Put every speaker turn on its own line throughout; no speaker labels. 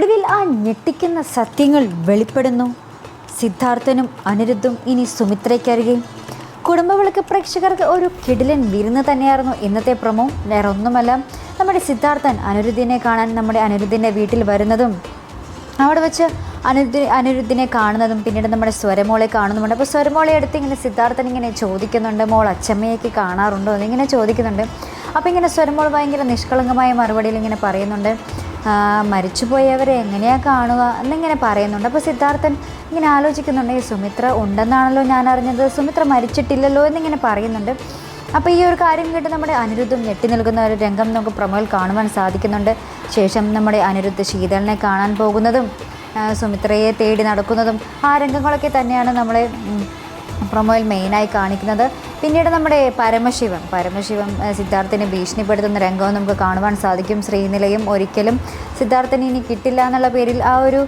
ഒടുവിൽ ആ ഞെട്ടിക്കുന്ന സത്യങ്ങൾ വെളിപ്പെടുന്നു. സിദ്ധാർത്ഥനും അനിരുദ്ധും ഇനി സുമിത്രയ്ക്കരികെ കുടുംബവിളക്ക് പ്രേക്ഷകർക്ക് ഒരു കിടിലൻ വിരുന്ന് തന്നെയായിരുന്നു ഇന്നത്തെ പ്രമോ. വേറെ ഒന്നുമല്ല നമ്മുടെ സിദ്ധാർത്ഥൻ അനിരുദ്ധിനെ കാണാൻ നമ്മുടെ അനിരുദ്ധിന്റെ വീട്ടിൽ വരുന്നതും അവിടെ വെച്ച് അനിരുദ്ധ അനിരുദ്ധിനെ കാണുന്നതും പിന്നീട് നമ്മുടെ സ്വരമോളെ കാണുന്നുമുണ്ട്. അപ്പോൾ സ്വരമോളെ അടുത്ത് ഇങ്ങനെ സിദ്ധാർത്ഥൻ ഇങ്ങനെ ചോദിക്കുന്നുണ്ട് മോൾ അച്ചമ്മയൊക്കെ കാണാറുണ്ടോ? എന്നിങ്ങനെ ചോദിക്കുന്നുണ്ട്. അപ്പോൾ ഇങ്ങനെ സ്വരമോൾ ഭയങ്കര നിഷ്കളങ്കമായ മറുപടിയിൽ ഇങ്ങനെ പറയുന്നുണ്ട്. "ആ, മരിച്ചുപോയവരെ എങ്ങനെയാണ് കാണുക എന്നിങ്ങനെ പറയുന്നുണ്ട്. അപ്പോൾ സിദ്ധാർത്ഥൻ ഇങ്ങനെ ആലോചിക്കുന്നുണ്ട് "ഈ സുമിത്ര ഉണ്ടെന്നാണല്ലോ ഞാൻ അറിഞ്ഞത്. സുമിത്ര മരിച്ചിട്ടില്ലല്ലോ എന്നിങ്ങനെ പറയുന്നുണ്ട്. അപ്പോൾ ഈ ഒരു കാര്യം കേട്ട് നമ്മുടെ അനിരുദ്ധം ഞെട്ടി നിൽക്കുന്ന ഒരു രംഗം നമുക്ക് പ്രൊമോയിൽ കാണുവാൻ സാധിക്കുന്നുണ്ട്. ശേഷം നമ്മുടെ അനിരുദ്ധ ശീതളിനെ കാണാൻ പോകുന്നതും സുമിത്രയെ തേടി നടക്കുന്നതും ആ രംഗങ്ങളൊക്കെ തന്നെയാണ് നമ്മളെ പ്രൊമോയിൽ മെയിനായി കാണിക്കുന്നത്. പിന്നീട് നമ്മുടെ പരമശിവൻ പരമശിവൻ സിദ്ധാർത്ഥിനെ ഭീഷണിപ്പെടുത്തുന്ന രംഗവും നമുക്ക് കാണുവാൻ സാധിക്കും. ശ്രീനിലയും ഒരിക്കലും സിദ്ധാർത്ഥിന് ഇനി കിട്ടില്ല എന്നുള്ള പേരിൽ ആ ഒരു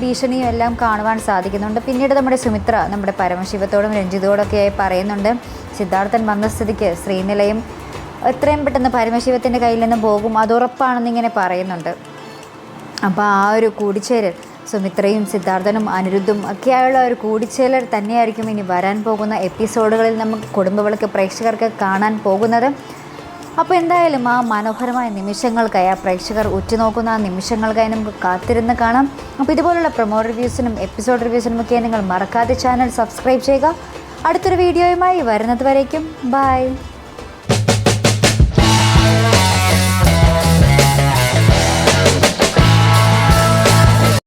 ഭീഷണിയും എല്ലാം കാണുവാൻ സാധിക്കുന്നുണ്ട്. പിന്നീട് നമ്മുടെ സുമിത്ര നമ്മുടെ പരമശിവത്തോടും രഞ്ജിതോടൊക്കെയായി പറയുന്നുണ്ട് സിദ്ധാർത്ഥൻ വന്ന സ്ഥിതിക്ക് ശ്രീനിലയും എത്രയും പെട്ടെന്ന് പരമശിവത്തിന്റെ കയ്യിൽ നിന്ന് പോകും. അത് ഉറപ്പാണെന്നിങ്ങനെ പറയുന്നുണ്ട്. അപ്പോൾ ആ ഒരു കൂടിച്ചേരൽ സുമിത്രയും സിദ്ധാർത്ഥനും അനിരുദ്ധും ഒക്കെയായുള്ള ഒരു കൂടിച്ചേരൽ തന്നെയായിരിക്കും ഇനി വരാൻ പോകുന്ന എപ്പിസോഡുകളിൽ നമുക്ക് കുടുംബവിളക്ക് പ്രേക്ഷകർക്ക് കാണാൻ പോകുന്നത്. അപ്പോൾ എന്തായാലും ആ മനോഹരമായ നിമിഷങ്ങൾക്കായി ആ പ്രേക്ഷകർ ഉറ്റുനോക്കുന്ന ആ നിമിഷങ്ങൾക്കായി നമുക്ക് കാത്തിരുന്ന് കാണാം. അപ്പോൾ ഇതുപോലുള്ള പ്രൊമോ റിവ്യൂസിനും എപ്പിസോഡ് റിവ്യൂസിനും ഒക്കെ നിങ്ങൾ മറക്കാതെ ചാനൽ സബ്സ്ക്രൈബ് ചെയ്യുക. അടുത്തൊരു വീഡിയോയുമായി വരുന്നത് വരേക്കും. ബൈ.